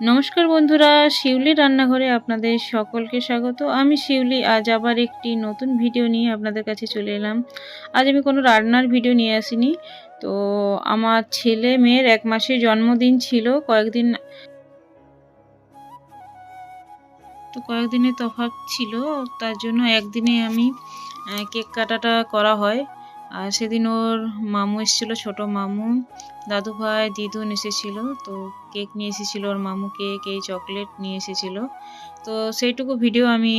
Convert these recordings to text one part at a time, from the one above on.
নমস্কার বন্ধুরা, শিউলি রান্নাঘরে আপনাদের সকলকে স্বাগত। আমি শিউলি, আজ আবার একটি নতুন ভিডিও নিয়ে আপনাদের কাছে চলে এলাম। আজ আমি কোনো রান্নার ভিডিও নিয়ে আসিনি। তো আমার ছেলে মেয়ের এক মাসের জন্মদিন ছিল, কয়েকদিন তো কয়েকদিনের তফাৎ ছিল, তার জন্য একদিনে আমি কেক কাটাটা করা হয়। আর সেদিন ওর মামু এসেছিল, ছোট মামু। দাদু ভাই দিদুন এসেছিল, তো কেক নিয়ে এসেছিল ওর মামু কেক, এই চকলেট নিয়ে এসেছিল। তো সেইটুকু ভিডিও আমি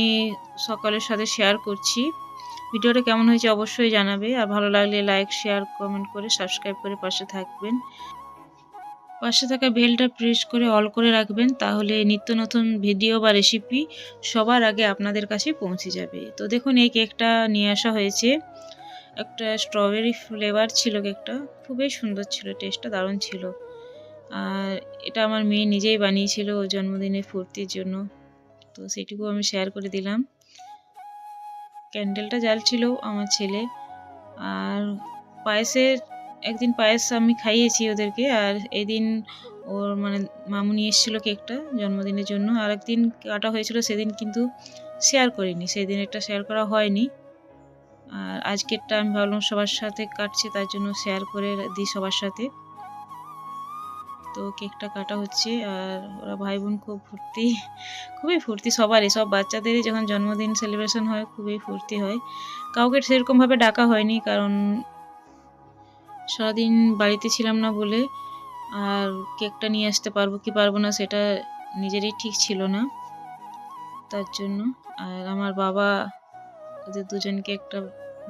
সকালের সাথে শেয়ার করছি। ভিডিওটা কেমন হয়েছে অবশ্যই জানাবে, আর ভালো লাগলে লাইক শেয়ার কমেন্ট করে সাবস্ক্রাইব করে পাশে থাকবেন। পাশে থাকা বেলটা প্রেস করে অল করে রাখবেন, তাহলে নিত্য নতুন ভিডিও বা রেসিপি সবার আগে আপনাদের কাছে পৌঁছে যাবে। তো দেখুন, এই কেকটা নিয়ে আসা হয়েছে। একটা স্ট্রবেরি ফ্লেভার ছিল কেকটা খুবই সুন্দর ছিল টেস্টটা দারুণ ছিল। আর এটা আমার মেয়ে নিজেই বানিয়েছিল ওর জন্মদিনে ফুর্তির জন্য। তো সেটুকু আমি শেয়ার করে দিলাম। ক্যান্ডেলটা জ্বালছিল আমার ছেলে। আর পায়েসের, একদিন পায়েস আমি খাইয়েছি ওদেরকে। আর এদিন ওর মানে মামু নিয়ে এসেছিল কেকটা জন্মদিনের জন্য। আর একদিন কাটা হয়েছিল, সেদিন কিন্তু শেয়ার করিনি। সেদিন একটা শেয়ার করা হয়নি। আর আজকেরটা আমি ভাবলাম সবার সাথে কাটছে, তার জন্য শেয়ার করে দিই সবার সাথে। তো কেকটা কাটা হচ্ছে আর ওরা ভাই বোন খুব ফুর্তি, খুবই ফুর্তি সবারই। সব বাচ্চাদেরই যখন জন্মদিন সেলিব্রেশন হয়, খুবই ফুর্তি হয়। কাউকে সেরকমভাবে ডাকা হয়নি কারণ সারাদিন বাড়িতে ছিলাম না বলে আর কেকটা নিয়ে আসতে পারব কি পারব না সেটা নিজেরই ঠিক ছিল না তার জন্য। আর আমার বাবা ওদের দুজনকে একটা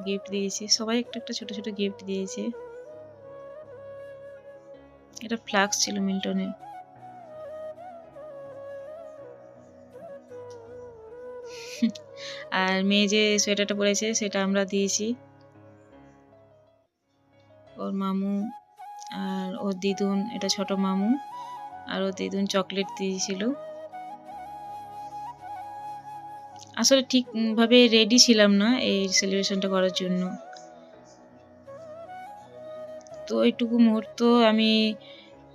গিফট দিয়েছে। সবাই একটা একটা ছোট ছোট গিফট দিয়েছে। এটা ফ্লাক্স ছিল মিল্টনের আর মেয়ে যে সোয়েটারটা পরেছে, সেটা আমরা দিয়েছি। ওর মামু আর ওর দিদুন, এটা ছোট মামু। আর ওর দিদুন চকলেট দিয়েছিল। আসলে ঠিকভাবে রেডি ছিলাম না এই সেলিব্রেশনটা করার জন্য। তো এইটুকু মুহূর্ত আমি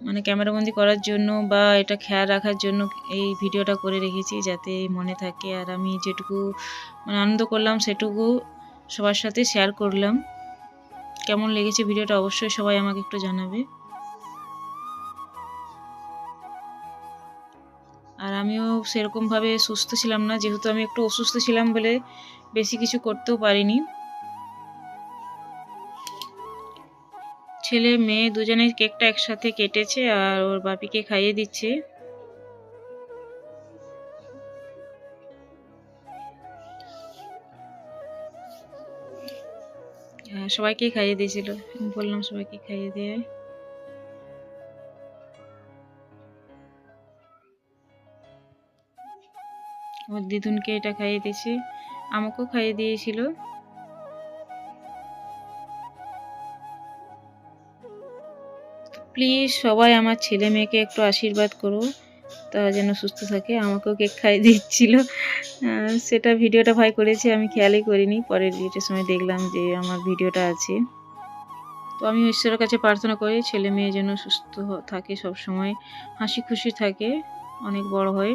মানে ক্যামেরাবন্দি করার জন্য বা এটা খেয়াল রাখার জন্য এই ভিডিওটা করে রেখেছি যাতে মনে থাকে। আর আমি যেটুকু মানে আনন্দ করলাম সেটুকু সবার সাথে শেয়ার করলাম। কেমন লেগেছে ভিডিওটা অবশ্যই সবাই আমাকে একটু জানাবে। আর আমিও সেরকমভাবে সুস্থ ছিলাম না, যেহেতু আমি একটু অসুস্থ ছিলাম বলে বেশি কিছু করতেও পারিনি। ছেলে, মেয়ে দুজনে কেকটা একসাথে কেটেছে আর ওর বাপিকে খাইয়ে দিচ্ছে। আর সবাইকে খাইয়ে দিয়েছিল। বললাম সবাইকে খাইয়ে দিয়ে। ওর দিদুনকে এটা খাইয়ে দিয়েছে, আমাকেও খাইয়ে দিয়েছিল। প্লিজ সবাই আমার ছেলে মেয়েকে একটু আশীর্বাদ করো, তারা যেন সুস্থ থাকে, আমাকেও কেক খাইয়ে দিচ্ছিল। সেটা ভিডিওটা ভাই করেছে, আমি খেয়ালই করিনি। পরের ভিডিওর সময় দেখলাম যে আমার ভিডিওটা আছে। তো আমি ঈশ্বরের কাছে প্রার্থনা করি, ছেলে মেয়ে যেন সুস্থ থাকে সব সময় হাসি খুশি থাকে, অনেক বড় হয়।